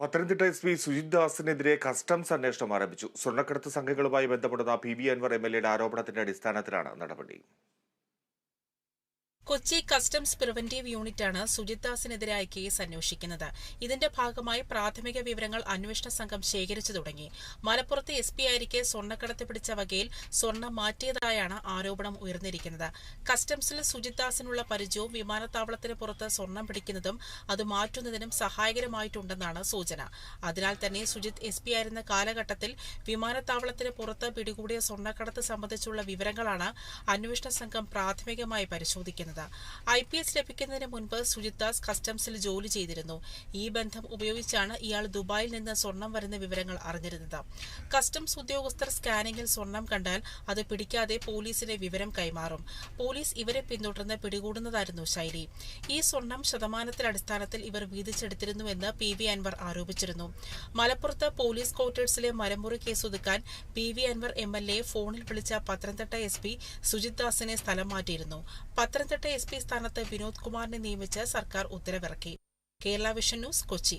Pathanamthitta S P Sujith ദാസിനെതിരെ customs അന്വേഷണം ആരംഭിച്ചു. സ്വർണക്കടത്ത് സംഘങ്ങളുമായി ബന്ധപ്പെടുന്ന P V Anvar M L എയുടെ ആരോപണത്തിന്റെ അടിസ്ഥാനത്തിലാണ് നടപടി. കൊച്ചി കസ്റ്റംസ് പ്രിവന്റീവ് യൂണിറ്റാണ് സുജിത് ദാസിനെതിരായ കേസ് അന്വേഷിക്കുന്നത്. ഇതിന്റെ ഭാഗമായി പ്രാഥമിക വിവരങ്ങൾ അന്വേഷണ സംഘം ശേഖരിച്ചു തുടങ്ങി. മലപ്പുറത്ത് എസ് പി ആയിരിക്കെ സ്വർണക്കടത്ത് പിടിച്ച വകയിൽ സ്വർണം മാറ്റിയതായാണ് ആരോപണം ഉയർന്നിരിക്കുന്നത്. കസ്റ്റംസിൽ സുജിത് ദാസിനുള്ള പരിചയവും വിമാനത്താവളത്തിന് പുറത്ത് സ്വർണം പിടിക്കുന്നതും അത് മാറ്റുന്നതിനും സഹായകരമായിട്ടുണ്ടെന്നാണ് സൂചന. അതിനാൽ തന്നെ സുജിത് എസ് പി ആയിരുന്ന കാലഘട്ടത്തിൽ വിമാനത്താവളത്തിന് പുറത്ത് പിടികൂടിയ സ്വർണക്കടത്ത് സംബന്ധിച്ചുള്ള വിവരങ്ങളാണ് അന്വേഷണ സംഘം പ്രാഥമികമായി പരിശോധിക്കുന്നത്. ഐ പി എസ് ലഭിക്കുന്നതിന് മുൻപ് സുജിത്ദാസ് കസ്റ്റംസിൽ ജോലി ചെയ്തിരുന്നു. ഈ ബന്ധം ഉപയോഗിച്ചാണ് ഇയാൾ ദുബായിൽ നിന്ന് സ്വർണം വരുന്ന വിവരങ്ങൾ അറിഞ്ഞിരുന്നത്. കസ്റ്റംസ് ഉദ്യോഗസ്ഥർ സ്കാനിങ്ങിൽ സ്വർണം കണ്ടാൽ അത് പിടിക്കാതെ പോലീസിന് വിവരം കൈമാറും. പോലീസ് ഇവരെ പിന്തുടർന്ന് പിടികൂടുന്നതായിരുന്നു ശൈലി. ഈ സ്വർണം ശതമാനത്തിന്റെ അടിസ്ഥാനത്തിൽ ഇവർ വീതിച്ചെടുത്തിരുന്നുവെന്ന് പി വി അൻവർ ആരോപിച്ചിരുന്നു. മലപ്പുറത്ത് പോലീസ് ക്വാർട്ടേഴ്സിലെ മരമുറി കേസ് ഒതുക്കാൻ P V Anvar M L A ഫോണിൽ വിളിച്ച പത്തനംതിട്ട എസ് പി സുജിത് ദാസിനെ സ്ഥലം മാറ്റിയിരുന്നു. പത്തനംതിട്ട എസ് പി സ്ഥാനത്ത് വിനോദ് കുമാറിനെ നിയമിച്ച് സർക്കാർ ഉത്തരവിറക്കി. Kerala vision news Kochi.